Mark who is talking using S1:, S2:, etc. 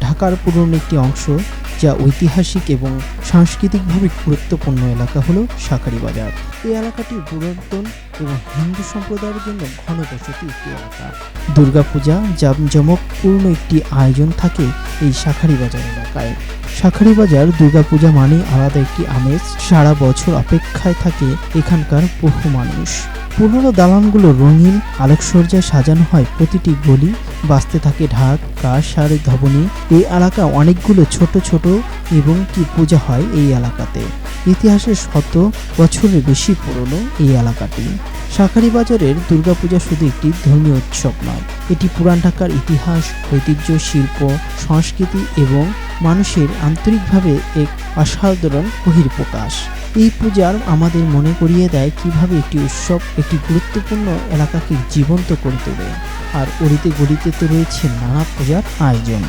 S1: ঢাকার পুরনো একটি অংশ যা ঐতিহাসিক এবং সাংস্কৃতিকভাবে গুরুত্বপূর্ণ এলাকা হলো শাকারি বাজার। এই এলাকাটি পুরাতন এবং হিন্দু সম্প্রদায়ের জন্য ঘন ঘনবসতি একটি এলাকা। দুর্গাপূজা জাঁকজমকপূর্ণ একটি আয়োজন থাকে এই শাখারি বাজার এলাকায়। শাখারি বাজার দুর্গাপূজা মানে আলাদা একটি আমেজ। সারা বছর অপেক্ষায় থাকে এখানকার বহু মানুষ। পুরনো দালানগুলো রঙিন, আলোকসজ্জায় সাজানো হয় প্রতিটি গলি, বাঁচতে থাকে ঢাক কাশ আর ধবনী। এই এলাকা অনেকগুলো ছোট ছোট এবং কি পূজা হয় এই এলাকাতে। ইতিহাসের শত বছরের বেশি পুরনো এই এলাকাটি। শাখারি বাজারের দুর্গাপূজা শুধু একটি ধর্মীয় উৎসব নয়, এটি পুরান ঢাকার ইতিহাস, ঐতিহ্য, শিল্প, সংস্কৃতি এবং মানুষের আন্তরিকভাবে এক অসাধারণ বহির্প্রকাশ এই পূজার আমাদের মনে করিয়ে দেয় কীভাবে একটি উৎসব একটি গুরুত্বপূর্ণ এলাকাকে জীবন্ত করে তোলে। আর অলিতে গড়িতে তো রয়েছে নানা পূজার আয়োজন।